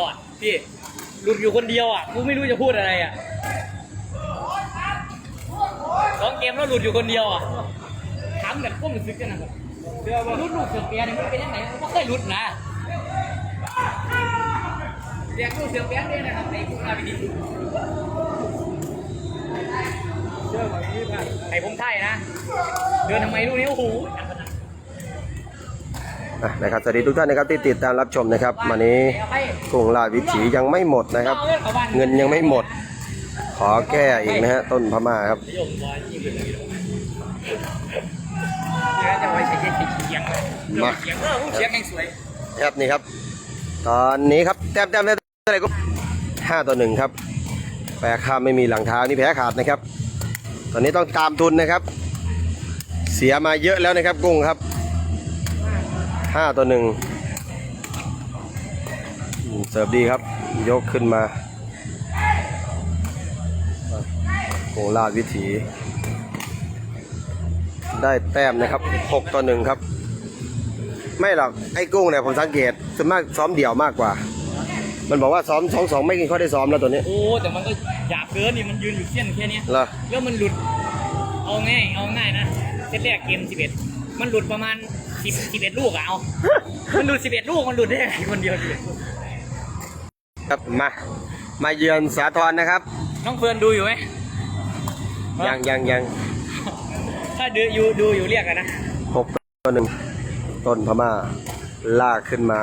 บอดพี่หลุดอยู่คนเดียวอะกูไม่รู้จะพูดอะไรอะสองเกมแล้วหลุดอยู่คนเดียวอะถามกันก้มซึกกันนะครับหลุดหลุดเสือเปียเนี่ยมันเป็นยังไงมันก็เคยหลุดนะเรียกลูกเสือเปียเนี่ยนะครับไอ้พวกนาวิดีไอ้ผมไทยนะ เดินทำไมลูกนี้โอ้โห อะนะครับสวัสดีทุกท่านนะครับที่ติดตามรับชมนะครับวันนี้กรุงราชวิถียังไม่หมดนะครับ เงินยังไม่หมด ขอแก้อีกนะฮะต้นพม่าครับนิยมว่ายิ่งเนี่ยครับนี่ครับ ตอนนี้ครับแต้มแต้มได้เท่าไหร่ก็ห้าต่อหนึ่งครับแปรข้ามไม่มีหลังเท้านี่แพ้ขาดนะครับ ตอนนี้ต้องตามทุนนะครับ เสียมาเยอะแล้วนะครับกุ้งครับ ห้าต่อหนึ่งอืมเสิร์ฟดีครับ ยกขึ้นมาโคราชวิถี ได้แต้มนะครับหกต่อหนึ่งครับ ไม่หรอก ไอ้กุ้งเนี่ยผมสังเกตส่วนมากซ้อมเดี่ยวมากกว่า มันบอกว่าซ้อมสองสองไม่กินข้อได้ซ้อมแล้วตัวนี้ โอ้ แต่มันก็หยาบเกินนี่มันยืนอยู่เส้นแค่เนี้ยเหรอแล้วมันหลุด เอาง่าย เอาง่ายนะเซตแรกเกม11มันหลุดประมาณ 10 11ลูกอะเอา มันหลุด11ลูกมันหลุดได้ไงคนเดียวดิครับมา มาเยือนสาทรนะครับ น้องเฟิร์นดูอยู่ไหมยังยังยังถ้าดูอยู่ดูอยู่เรียกกันนะหกต่อหนึ่งต้นพม่าลากขึ้นมา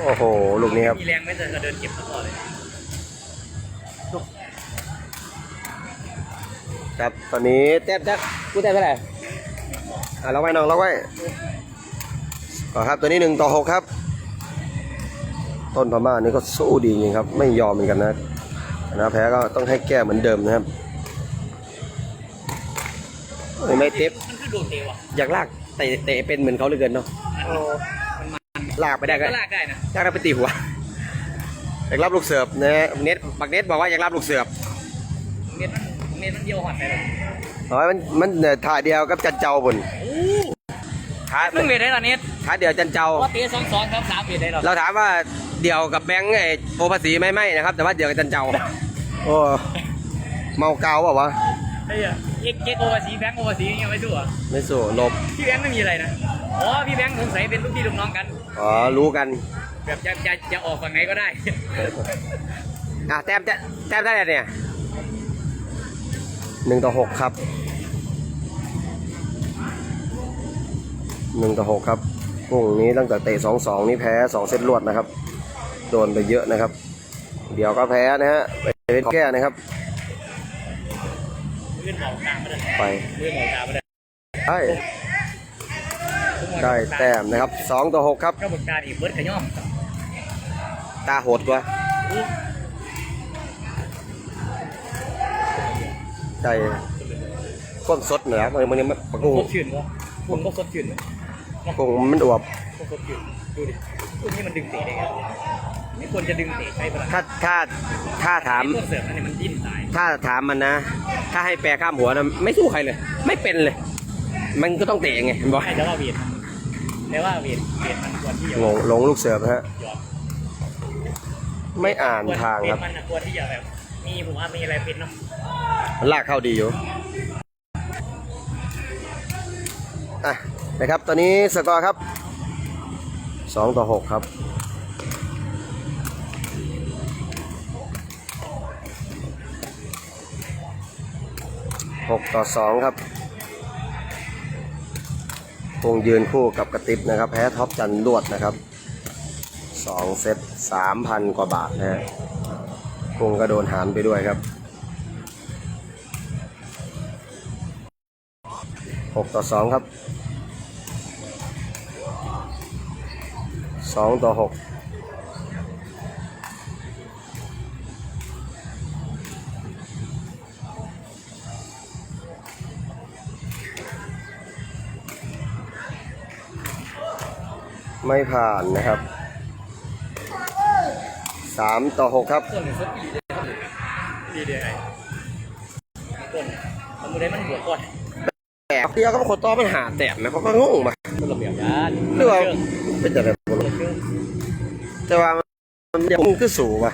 โอ้โห ลูกนี้ครับ มีแรงไหม่แต่จะเดินเก็บตลอดเลย ครับ ตอนนี้แต้มแต้มกูแต้มเท่าไหร่ อะเราไว้น้องเราไว้อ่าครับตัวนี้หนึ่งต่อหกครับ ต้นพม่านี่ก็สู้ดีจริงครับ ไม่ยอมเหมือนกันนะนะแพ้ก็ต้องให้แก้เหมือนเดิมนะครับเอ้ยไม่เต็บมันคือโดดเตะว่ะอยากลากเตะเตะเป็นเหมือนเขาเหลือเกินเนาะมันมาลากไปได้ก็ก็ลากได้นะลากได้ไปตีหัวอยากรับลูกเสิร์ฟนะฮะเน็ตบักเน็ตบอกว่าอยากรับลูกเสิร์ฟเม็ดมันเม็ดมันเดียวหอดไปเลย อ๋อมันมันเนี่ยท่าเดียวกับจันเจ้าบนโอ้ท่าเพิ่งเม็ดได้ตอนนี้ท่าเดียวจันเจ้า ว่าเตะสองสองครับสามเม็ดได้หรอเราถามว่าเดี่ยวกับแบงค์ไอ้โอภาษีไหม่ไม่นะครับ แต่ว่าเดี่ยวกับจันเจ้าโอ้เมาเกาเปล่าวะไอ้เหี้ยเอ็กเอ็กโอวาซีแบงค์โอวาซียังไม่สู้อะไม่สู้หลบพี่แบงค์ไม่มีอะไรนะอ๋อพี่แบงค์สงสัยเป็นลูกพี่ลูกน้องกัน อ๋อรู้กันแบบจะจะจะออกฝั่งไหนก็ได้ อะแต้มแต้มแต้มได้อะไรเนี่ยหนึ่งต่อหกครับ หนึ่งต่อหกครับกุ้งนี้ตั้งแต่เตะสองสองนี่แพ้สองเซตรวดนะครับ โดนไปเยอะนะครับ เดี๋ยวก็แพ้นะฮะไปแก้นะครับ ไปเลยไปเลื่ได้ได้แต้มนะครับสองต่อหกครับกระบวนการอีกเบิร์ดขย่อมตาโหดกว่าใจก้นสดเหนือมันมันมันปะกุ้งสดชื่นวะผมก็สดชื่น กุ้งมันอวบก็สดชื่นดูดิตัวนี้มันดึงเตะได้ไงไม่ควรจะดึงเตะใช้พลังถ้าถ้าถ้าถามตัวเสิร์ฟอันนี้มันดิ้นตายถ้าถามมันนะ ถ้าให้แปรข้ามหัวนะไม่สู้ใครเลย ไม่เป็นเลย มันก็ต้องเตะไงเห็นบอกใช่แต่ว่าเวียดแต่ว่าเวียดเวียดมันควรที่จะลงลงลูกเสือนะฮะ ยอมไม่อ่านทางครับ เวียดมันน่ะควรที่จะแบบ มีผมว่ามีอะไรเป็นเนาะลากเข้าดีอยู่ นะครับ ตอนนี้สกอร์ครับสองต่อหกครับหกต่อสองครับคงยืนคู่กับกระติบนะครับ แพ้ท็อปจันลวดนะครับสองเซตสามพันกว่าบาทนะฮะคงก็โดนหารไปด้วยครับหกต่อสองครับ สองต่อหกไม่ผ่านนะครับสามต่อหกครับต้นหนึ่งสักปีได้ดีเดียวไอ้ต้นทำมือได้มันบวกก่อนแตกเดียวก็มาขดต่อมันหาแตกนะเขาก็งงมาต้นระเบียบยานหรือว่าเป็นจะแบบ แต่ว่ามันยังกุ้งคือสูงว่ะ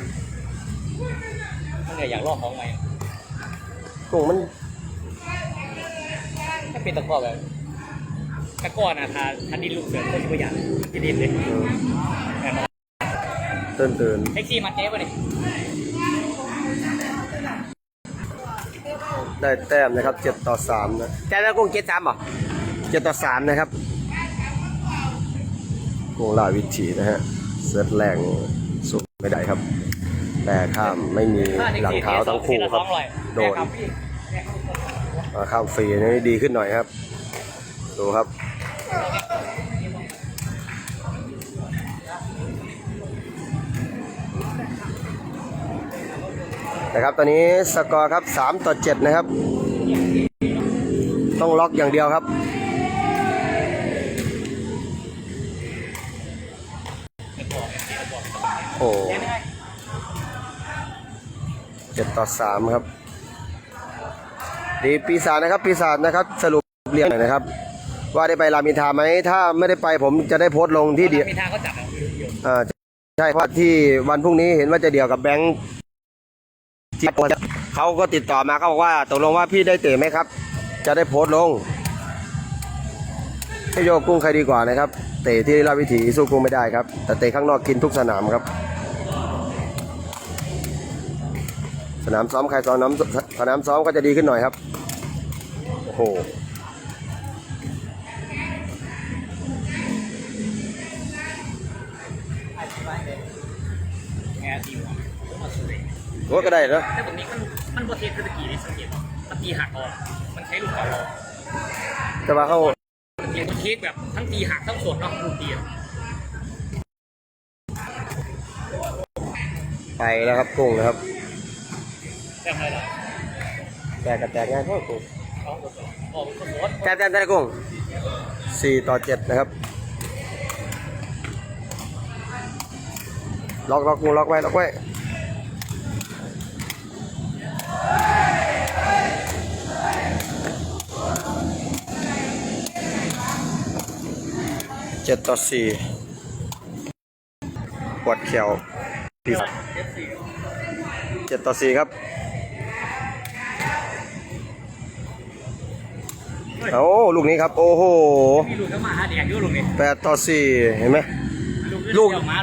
มันเนี่ยอยากลอกของไงกุ้งมันถ้าเป็นตะกร้อแบบตะกร้อนะทาทาดินลูกเสือคนที่ประหยัดจะดินเลยแน่นอนตื่นตื่นแท็กซี่มาเจ๊ป่ะเนี่ยๆได้แต้มนะครับเจ็ดต่อสามนะแจ๊แล้วกุ้งเจ็ดสามป่ะเจ็ดต่อสามนะครับกุ้งลาวิถีนะฮะ เซตแรงสูงไม่ได้ครับ แต่ข้ามไม่มีหลังเท้าทั้งคู่ครับ โดนมาข้ามฟรีนี่ดีขึ้นหน่อยครับ ดูครับนะครับตอนนี้สกอร์ครับ 3 ต่อ 7 นะครับ ต้องล็อกอย่างเดียวครับ โอ้เจ็ดต่อสามครับ ดีปีศาจนะครับปีศาจนะครับ สรุปเรียงหน่อยนะครับ ว่าได้ไปรามอินทราไหมถ้าไม่ได้ไปผมจะได้โพสต์ลงที่เดียวมีทางเขาจับอะอ่าใช่เพราะที่วันพรุ่งนี้เห็นว่าจะเดี่ยวกับแบงค์ที่เขาก็ติดต่อมาเขาบอกว่าตกลงว่าพี่ได้เตะไหมครับ จะได้โพสต์ลงให้โยกกุ้งใครดีกว่านะครับ เตะที่ราชวิถีสู้กุ้งไม่ได้ครับ แต่เตะข้างนอกกินทุกสนามครับ สนามซ้อมใครซ้อมน้ำสนามซ้อมก็จะดีขึ้นหน่อยครับ โอ้โหแง่ดีว่ะมาสุดเลยว่าก็ได้เนอะแต่ตรงนี้มันมันโปรเทสคือตะกี้นี่สังเกตป่ะมันตีหักออก มันใช้ลูกเก่าออกแต่ว่าเขา เรียนเทสแบบทั้งตีหักทั้งสดเนาะลูกตีอะไปแล้วครับกุ้งนะครับแต่อะไรล่ะแตกกับแตกง่ายเพราะกุ้งเอาหมดเลยออกเป็นคนรถแต้มแต้มแต้กุ้งสี่ต่อเจ็ดนะครับล็อกล็อกกุ้งล็อกไว้ล็อกไว้ เจ็ดต่อสี่ปวดเขียวปีศาจเจ็ดสี่เจ็ดต่อสี่ครับโอ้ลูกนี้ครับ โอ้โหมีลูกเข้ามาหาแดกอยู่ลูกนี่แปดต่อสี่เห็นไหมลูลูกกเดียวมา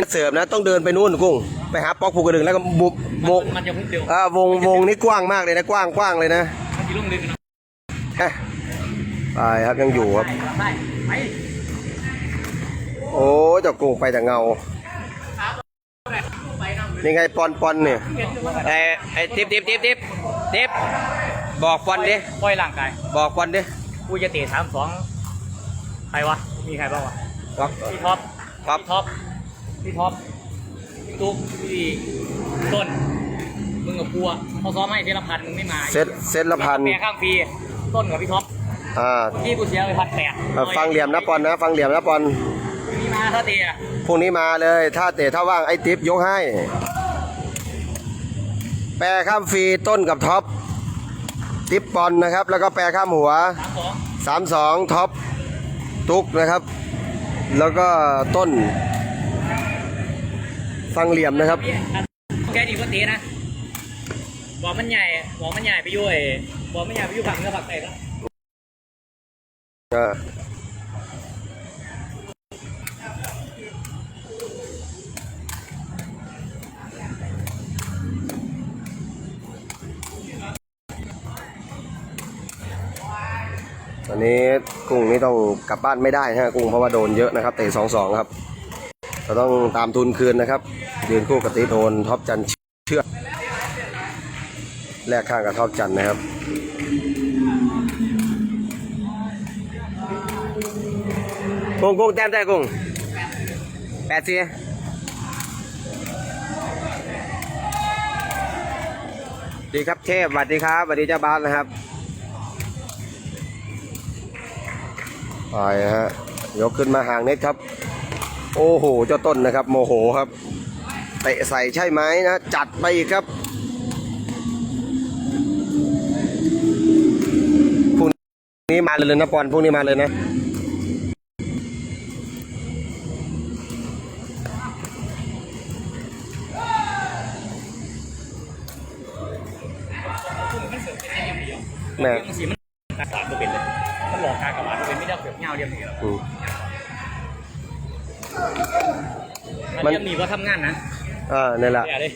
ลูกเสิร์ฟนะต้องเดินไปนู่นกุ้ง ไปหาปอกผูกกระดึงแล้วก็บุบวงมันจะพุ่งเร็วอ่าวงวงนี่กว้างมากเลยนะกว้างกว้างเลยนะมันจะลุ่งลึกเนาะเอ๊ะไปครับยังอยู่ครับไปไป โอ้เจ้ากุ้งไปแต่เงาไปนั่งนี่ไงปอนปอนเนี่ยไอ้ไอ้ทิปทิปทิปทิปทิปบอกปอนดิ ปล่อยร่างกาย บอกปอนดิ กูจะเตะสามสองใครวะ มีใครบ้างวะบอกพี่ท็อปครับ พี่ท็อปพี่ท็อปพี่ตุ๊กพี่ต้น มึงกับกูอะเขาซ้อมให้เทละพันมึงไม่มาเซตเซตละพันแปข้างฟรีต้นกับพี่ท็อปอ่าพี่กูเสียไปพันแปดอ่าฟังเหลี่ยมนะปอนนะ ฟังเหลี่ยมนะปอน มีมาถ้าเตะอะพรุ่งนี้มาเลย ถ้าเตะถ้าว่างไอ้ทิปยกให้ แปรข้ามฟรีต้นกับท็อปทิปปอนนะครับ แล้วก็แปรข้ามหัวสามสองสามสองท็อป ตุกนะครับ แล้วก็ต้น ฟังเหลี่ยมนะครับพี่แกดีกว่าเตะนะบอกมันใหญ่บอกมันใหญ่ไปยุ่ยบอกมันใหญ่ไปยุ่ยผักเนื้อผักไก่แล้ว อ่า นี้กุ้งนี่ต้องกลับบ้านไม่ได้ฮะกุ้งเพราะว่าโดนเยอะนะครับเตะสองสองครับเราต้องตามทุนคืนนะครับยืนคู่กับตีโดนท็อปจันเชือกแลกข้างกับท็อปจันนะครับกุ้งกุ้งแต้มได้กุ้งแปดสี่ดีครับเทพสวัสดีครับสวัสดีเจ้าบ้านนะครับ ไปฮะยกขึ้นมาห่างเน็ตครับ โอ้โห เจ้าต้นนะครับ โมโหครับ เตะใส่ใช่ไหมนะ จัดไปอีกครับพรุ่งนี้มาเลยนะปอนพรุ่งนี้มาเลยนะ นีว่าทำงานนะอ่านี่แหละ อย่าเลย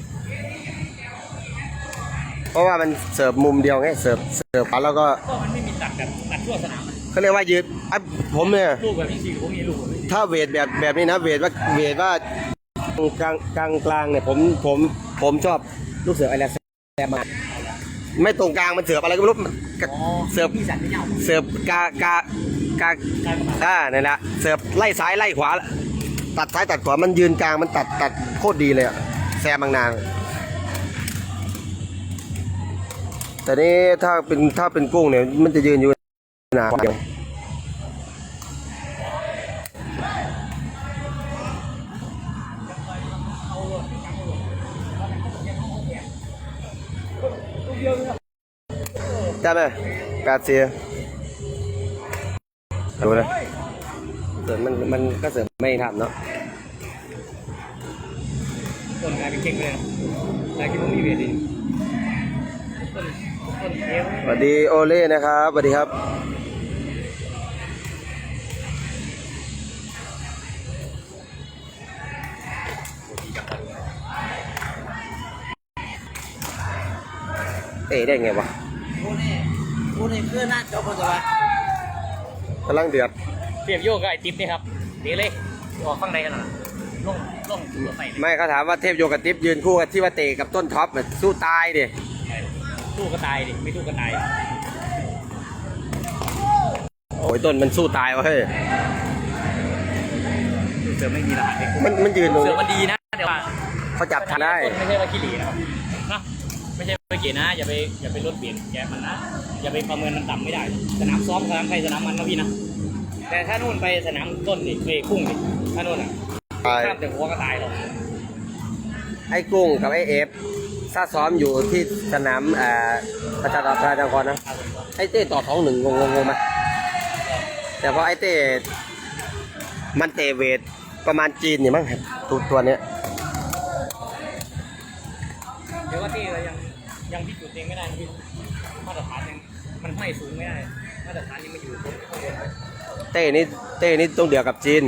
เพราะว่ามันเสิร์ฟมุมเดียวไง เสิร์ฟ เสิร์ฟแล้วก็ก็มันไม่มีตัดแบบตัดทั่วสนามอะเขาเรียกว่ายืดอะผมเนี่ย ลูกแบบนี้สี่ผมมีลูกแบบนี้ถ้าเวทแบบแบบนี้นะ เวทว่า เวทว่ากลางกลางกลางเนี่ย ผม ผม ผมชอบลูกเสือไอแลนด์แซมมาไม่ตรงกลางมันเสิร์ฟอะไรก็ไม่รู้มันกะอ๋อเสิร์ฟมีสันไม่เงาเสิร์ฟกากากาการกระบาดอ่านี่นแหละ เสิร์ฟไล่ซ้ายไล่ขวา ตัดซ้ายตัดขวามันยืนกลางมันตัดตัดโคตรดีเลยอะแซมบางนานแต่นี่ถ้าเป็นถ้าเป็นกุ้งเนี่ยมันจะยืนอยู่นานเดียวได้ไหมกาเซียดูนะ สริมมันมันก็เสริมไม่ทำเนาะคนกลายเป็นเก่งไปเลยนะกลายเป็นผมมีเวทีคนคนเอวสวัสดีโอเล่นะครับสวัสดีครับเตะได้ไงวะกูนี่กูนี่คือหน้าจอคนจะวะกำลังเดือด เปรียบโยกกับไอ้ติ๊บนี่ครับเดี๋ยวเลยออกข้างในกันหน่อยลงลงหัวไปไม่เขาถามว่าเทพโยกับทิพย์ยืนคู่กับที่ว่าเตะกับต้นท็อปน่ะสู้ตายดิสู้ก็ตายดิไม่สู้ก็ตายโอ้ยต้นมันสู้ตายวะเฮ้ยเสือไม่มีรหัสเลยมันมันยืนตรงเสืนี้อมันดีนะแต่ว่าเขาจับทันได้ไม่ใช่ว่าขี้หลีนะครับนะไม่ใช่ว่าเกียนะอย่าไปอย่าไปลดเปลี่ยนแกมันนะอย่าไปประเมินมันต่ำไม่ได้ สนามซ้อมสนามใครสนามมันนะพี่นะ แต่ถ้านู่นไปสนามต้นนี่ไปคุ้งนี่ถ้านู่นอะตายข้ามแต่หัวก็ตายหรอกไอ้กุ้งกับไอ้เอฟซาซ้อมอยู่ที่สนามเอ่อประชาธิปไตยจังหวัดนะไอ้เต้ต่อท้องหนึ่งงงงงไหมแต่พอไอ้เต้มันเตะเวทประมาณจีนนี่มั้งตัวตัวเนี้ยเดี๋ยวว่าที่เรายังยังพิสูจน์เองไม่ได้นะพี่มาตรฐานยังมันไม่สูงไม่ได้ เต้นี่เต้นี่ต้องเดือดกับจีน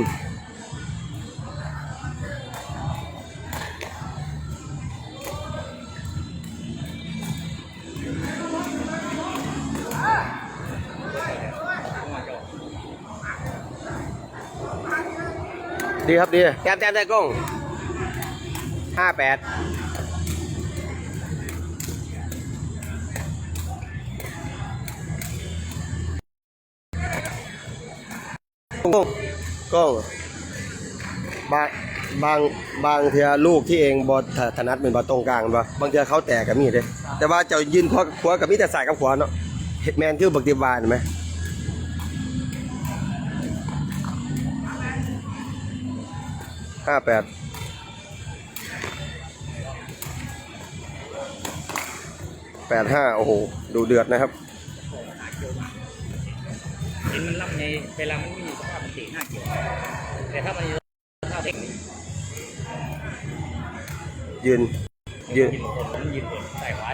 ดีครับดีแต้มแต้มได้กุ้งห้าแปด กุ้งกุ้งบางบางบางเทียลูกที่เองบอถนัดเป็นบอตรงกลางบ่บางเทียเขาแตกกับมีดเลยแต่ว่าเจ้ายืนขวาขวากับมีแต่สายกับขวาเนาะเฮ็ดแมนคือบักติบานเห็นไหมห้าแปดแปดห้าโอ้โห ดูเดือดนะครับเห็นมันล่ำในเวลามันไม่มี สภาพมันเตะหน้าเกี่ยวแต่ถ้ามันมีสภาพเทคนิคยืน ยืนยืนคนมันยืนคนใส่ขวา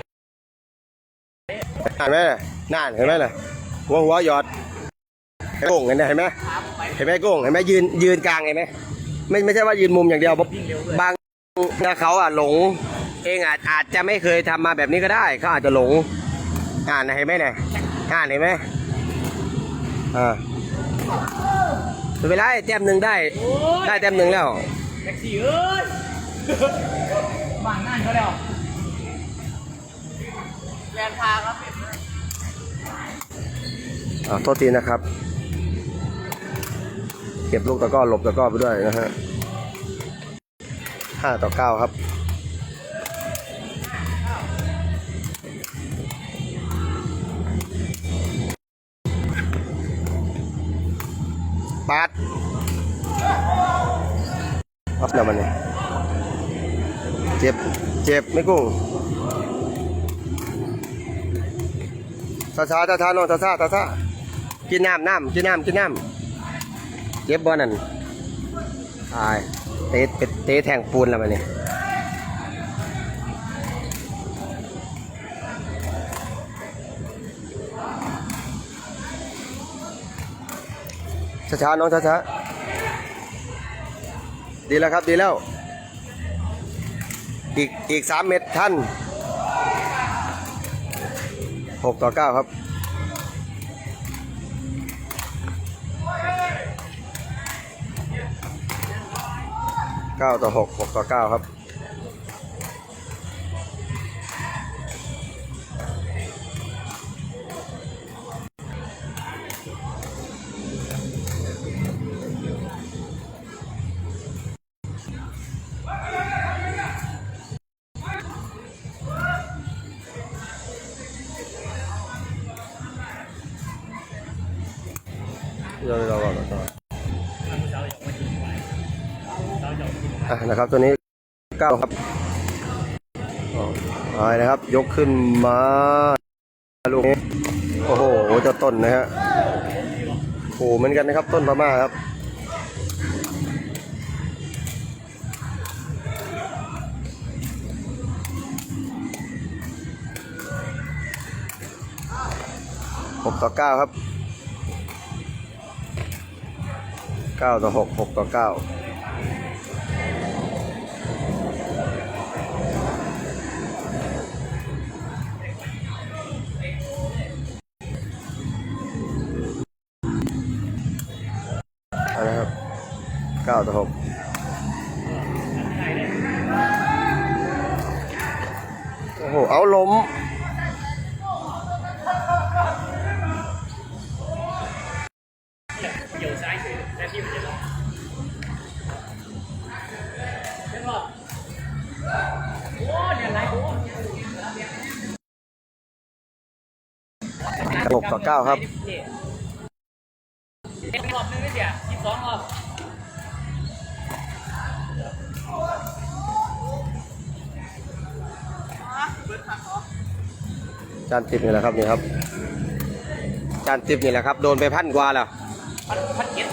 เห็นไหมน่ะน่านเห็นไหมล่ะหัวหัวหยอดเห็นไหมโก้งเห็นไหมเห็นไหมเห็นไหมโก้งเห็นไหมยืนยืนกลางเห็นไหมไม่ไม่ใช่ว่ายืนมุมอย่างเดียววิ่งเร็วด้วยบางนะเขาอะหลง เองอาจอาจจะไม่เคยทำมาแบบนี้ก็ได้เขาอาจจะหลง อ่านเห็นไหมเนี่ยอ่านเห็นไหมอ่า ไม่เป็นไรแต้มหนึ่งได้ ได้แต้มหนึ่งแล้วแท็กซี่เอ้ยบ้านนั่นเขาแล้วแลนพาครับอ่าโทษทีนะครับ เก็บลูกตะกร้อหลบตะกร้อไปด้วยนะฮะห้าต่อเก้าครับ ปัดอัพแล้วมันเนี่ยเจ็บ เจ็บไม่กุ้งช้าช้าช้าช้าน้องช้าช้าช้าช้ากินน้ำน้ำกินน้ำกินน้ำเจ็บบ่นั่นตายเตะเป็ดเตะแทงปูนแล้วมันนี่ย ช้าๆน้องช้าๆดีแล้วครับดีแล้ว อีกอีกสามเม็ดท่านหกต่อเก้าครับเก้าต่อหกหกต่อเก้าครับ นะครับ ตัวนี้เก้าครับอ๋อเอายนะครับ ยกขึ้นมาลูกนี้โอ้โหจะต้นนะฮะโอ้เหมือนกันนะครับ ต้นพม่าครับหกต่อเก้าครับเก้าต่อหกหกต่อเก้า เก้าครับเอ็รอบนึงไม่เสียสิบสองรอบจานติบนี่แหละครับนี่ครับ จานติบนี่แหละครับ โดนไปพันกว่าแล้วพันพันเจ็ด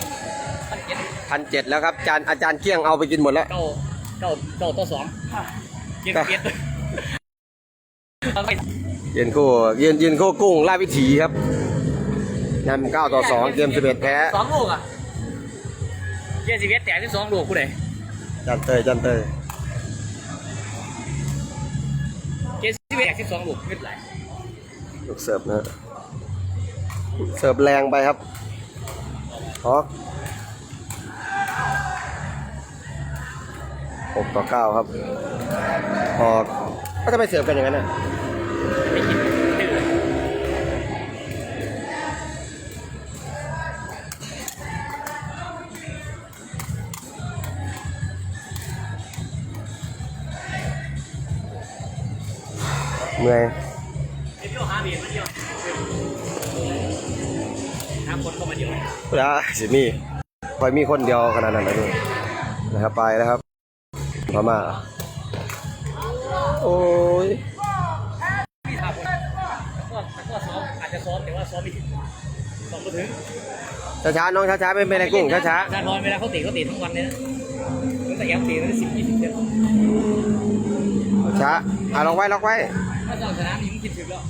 พันเจ็ดพันเจ็ดแล้วครับจานอาจารย์เกี้ยงเอาไปกินหมดแล้วเก้าเก้าเก้าต่อสองเจ็ดเจ็ดเอาไป ยืนคู่ยืนยืนคู่กุ้งล่าดวิถีครับนำเก้าต่อสองเกมสิบเอ็ดแพ้สองลูกอะเจ็ดสิบเอ็ดแตกที่สองลูกกูเลยจันเตยจันเตยเจ็ดสิบเอ็ดแตกที่สองลูกไม่เป็นไรลูกเสิร์ฟนะฮะเสิร์ฟแรงไปครับฮอกหกต่อเก้าครับฮอกก็จะไปเสิร์ฟกันอย่างนั้นน่ะ ไม่กินไม่เลยเมื่อยเดี๋ยวหาเบียร์มาเดียวหาคนเข้ามาเดียวแล้วสิมีคอยมีคนเดียวขนาดนั้นเลยด้วยนะครับไปแล้วครับพม่าโอ้ ซ้อมแต่ว่าซ้อมไม่ถึงซ้อมไม่ถึงช้าๆน้องช้าๆไม่เป็นไรกุ้งช้าชาทอนเวลาเขาตีเขาตีทั้งวันเลยนะตั้งแต่ยังตีตั้งแต่สิบยี่สิบเดือนๆช้าอะล็อกไว้ล็อกไว้ ถ้าจอดสนามนี่มึงคิดถึงแล้ว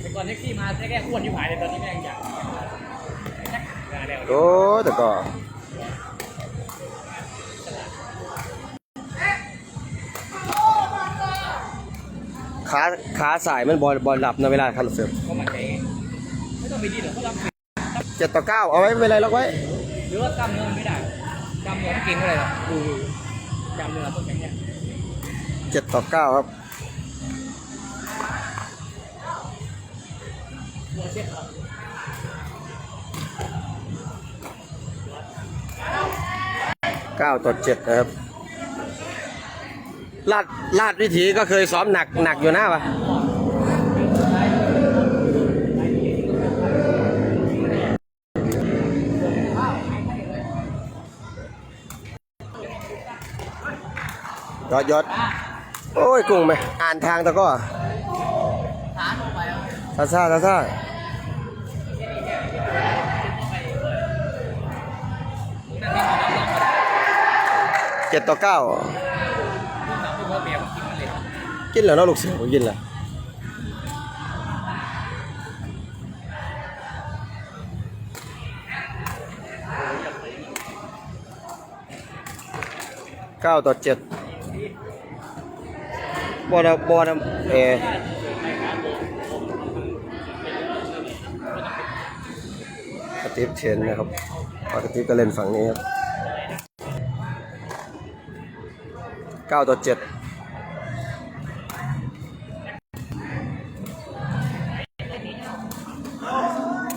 แต่ก่อนแท็กซี่มาแค่อ้วนอยู่หายเลยตอนนี้แม่งอยากมาแล้ว โอ้แต่ก็ ขาขาสายมันบอลบอลหลับในะเวลาคันเสิร์ฟเขามาใจไม่ต้องไปดิ้นหรอกเขาทำเจ็ดต่อเก้าเอาไว้ไม่เป็นไรล็อกไว้หรือว่ากล้ามเนื้อมันไม่ได้กล้ามเนื้อมันกินไม่ได้หรอกดูกล้ามเนื้อต้องอย่างเงี้ยเจ็ดต่อเก้าครับตัวเช็ดครับเก้าต่อเจ็ดนะครับ ลาดลาดวิถีก็เคยซ้อมหนักหนักอยู่หนะวะยอดยอดโอ้ยกุ้งไหมอ่านทางตะก็อซาซาซาซาเจ็ดต่อเก้า กินแล้วเนาะลูกเสือก็กินแล้วเก้าต่อเจ็ดบอลบอลเอปฏิบเชนนะครับปกติก็เล่นฝั่งนี้ครับ9ต่อ7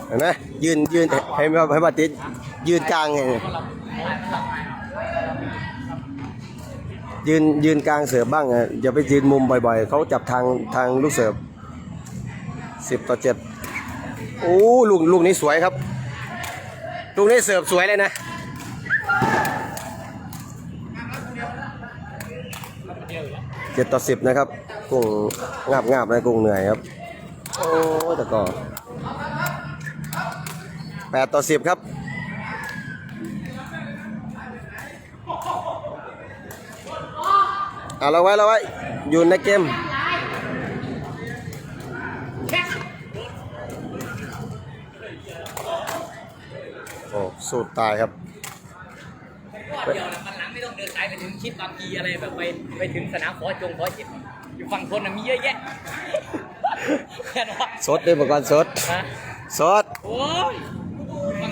เห็นไหมยืนยืนให้ให้บาติดยืนกลางไงยยืนยืนกลางเสิร์ฟบ้างอะอย่าไปยืนมุมบ่อยๆ เขาจับทางทางลูกเสิร์ฟสิบต่อเจ็ดโอ้ลูกลูกนี้สวยครับ ลูกนี้เสิร์ฟสวยเลยนะเจ็ดต่อสิบนะครับกุ้งงาบงาบนะกุ้งเหนื่อยครับ โอ้แต่ก็ แปดต่อสิบครับ เอาเราไว้เราไว้ อยู่ในเกมโอ้สูตรตายครับก็เดียวนะมันหลังไม่ต้องเดินไกลไปถึงชิดบางกีอะไรแบบไปไปถึงสนามขอจงขอจิตอยู่ฝั่งทนน่ะมีเยอะแยะแค่นั้นวะสดด้วยอุปกรณ์สด ฮะ สด โอ้ย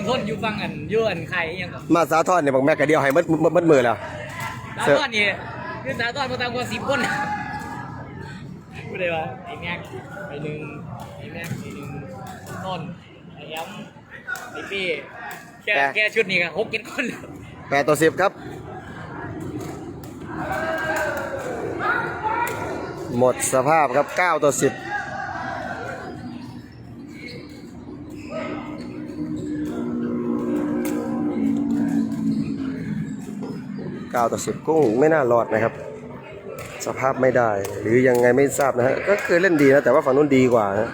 ฝั่งทนอยู่ฝั่งอันอยื่อันใครยังก่อนมาสาทอนเนี่ยบอกแม่กระเดียวให้มัดมัดมัดมือแล้วสาเสิร์ฟตอนนี่คือสาตอนมาตามกว่าสิบคนไม่ได้ว่าไอ้แม็กไอ้หนึ่งไอ้แม็กไอ้หนึ่งต้นไอ้ย้ำไอ้พี่แค่แค่ชุดนี้ก็หกเจ็ดคนแล้วแปดต่อสิบครับ หมดสภาพครับเก้าต่อสิบ เก้าต่อสิบกุ้งไม่น่ารอดนะครับ สภาพไม่ได้ หรือยังไงไม่ทราบนะฮะ ก็คือเล่นดีนะ แต่ว่าฝั่งนู้นดีกว่านะ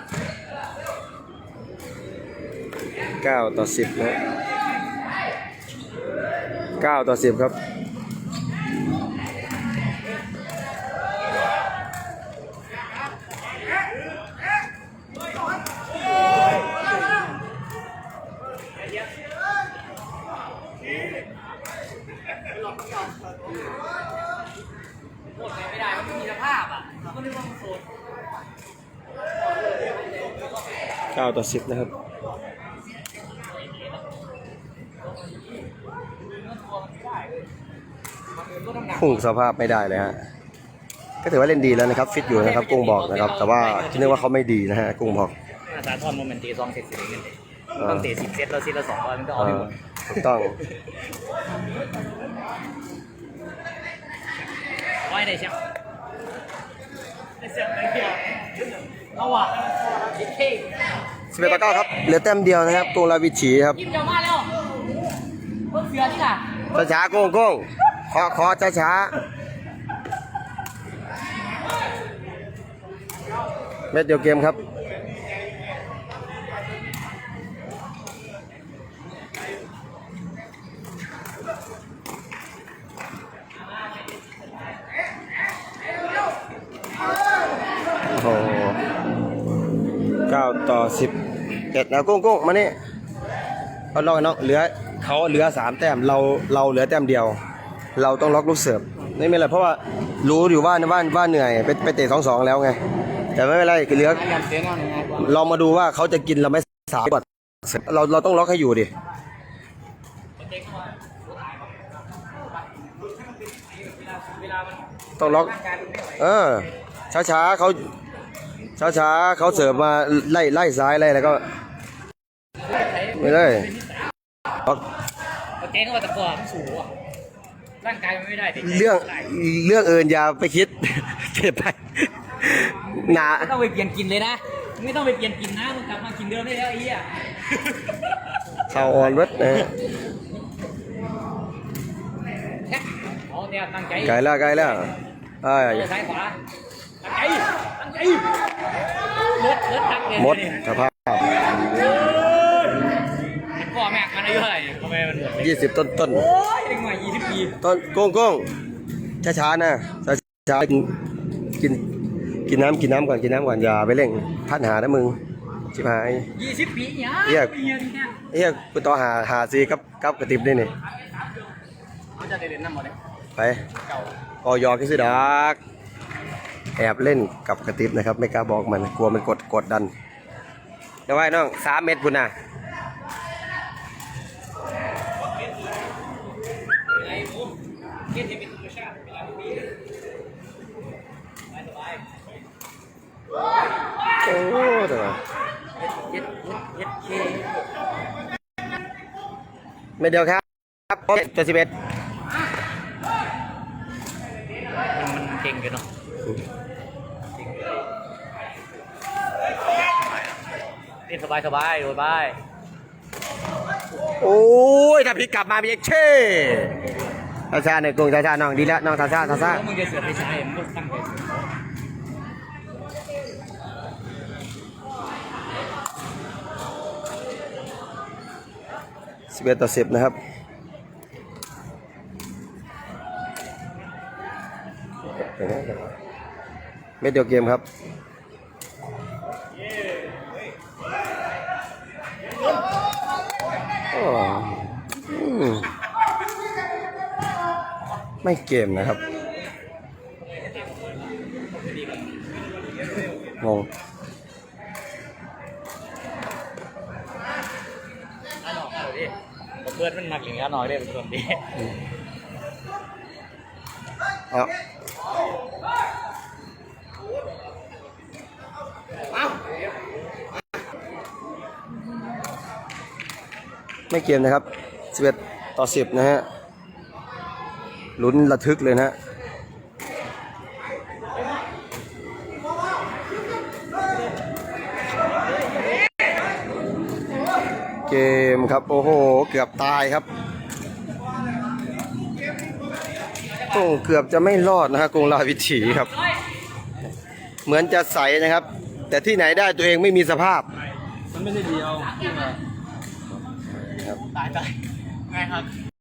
เก้าต่อสิบนะเก้าต่อสิบครับ 9 ต่อ 10 นะครับงสภาพไม่ได้เลยฮะ ก็ถือว่าเล่นดีแล้วนะครับ ฟิตอยู่นะครับ กุ้งบอกนะครับ แต่ว่าคิดว่าเขาไม่ดีนะฮะ กุ้งบอกอาจารย์ทอนโมเมนต์ตีซองเสร็จสิเงินต้องเตะสิบเซตแล้วซตละสองร้อยมันก็เอาไม่หมดถูกต้องว่ายได้ใชียวได้เสียงได้เกี่ยวระหว่างเท่ เบตาก้าครับเหลือแต้มเดียวนะครับตัวลาวิชีครับยิ้มจะมาแล้วเพิ่เสียค่ะช้าช้โกงโกงขอขอช้าช้าเม็ดเดียวเกมครับโอ้โห9ต่อ10 เสร็ดแล้วกุ้งกุ้งมานี่เอาล็อกน้องเหลือเขาเหลือสามแต้มเราเราเหลือแต้มเดียว เราต้องล็อกลูกเสิร์ฟไม่เป็นไรเพราะว่ารู้อยู่ว่าว่าว่าเหนื่อยไปไปเตะสองสองแล้วไง แต่ไม่เป็นไรเหลือเรามาดูว่าเขาจะกินเราไม่สามกว่าเราเราต้องล็อกให้อยู่ดิต้องล็อก เออ ช้าช้าเขาช้าช้าเขาเสิร์ฟมาไล่ไล่ซ้ายไล่แล้วก็ ไม่ได้ล็อกเจ๊เข้ามาตะกอนมันสูงอะร่างกายมันไม่ได้แต่เรื่องเรื่องอื่นอย่าไปคิดเก็บไปหนาไม่ต้องไปเปลี่ยนกินเลยนะไม่ต้องไปเปลี่ยนกินนะมึงกลับมากินเดิมได้แล้วไอ้เหี้ยเข่าอ่อนวัดนะฮะเอาเนี่ยตั้งใจไกลแล้วไกลแล้วเอ้ย เอาซ้ายขวาตั้งใจตั้งใจลดลดทักเลยหมดสภาพ ยยี่สิบต้นต้นโอ้ยเด็กใหม่ยี่สิบปีต้นโก้งโก้งช้าช้าๆนะช้าช้าๆกินกินกินน้ำกินน้ำก่อนกินน้ำก่อนอย่าไปเร่งพัดหานะมึงชิบหายยี่สิบปีเนี่ยเรียกปีเนี่ยเนี่ยเฮียกูต่อหาหาซีกับกับกระติบนี่นี่เขาจะได้เรียนน้ำหมดเลยไปไปกอยอกิสิดักแอบเล่นกับกระติบนะครับ ไม่กล้าบอกมันกลัวมันกดกดดันเดี๋ยวไว้น้องสามเม็ดพุ่นน่ะ ไอ้ผม เก็ตให้เป็นธรรมชาติเวลาพี่สบายโอ้เดี๋ยวเย็ดเย็ดเย็ดเคเม็ดเดียวครับครับตัวสิบเอ็ดมันเก่งกันเนาะเล่นสบายสบายสบาย โอ้ย ถ้าพลิกกลับมาเป็นเช่ ทาชาเนี่ยกงทาชาน้องดีแล้วน้องทาชาทาชามึงจะเสือไปใช้มึงก็ตั้งใจสิบเอ็ดต่อสิบนะครับเม็ดเดียวเกมครับ โอ้อืม ไม่เกมนะครับงงอะหนอกเอาดิผมเพื่อนมันหนักอย่างนี้หน่อยได้เป็นคนดีเอาไม่เกมนะครับ 11 ต่อ 10 นะฮะ ลุ้นระทึกเลยนะฮะเกมครับ โอ้โห เกือบตายครับโอ้เกือบจะไม่รอดนะฮะกรงลาวิถีครับ เหมือนจะใสนะครับ แต่ที่ไหนได้ตัวเองไม่มีสภาพ มันไม่ได้เดียวครับตายตายไงครับ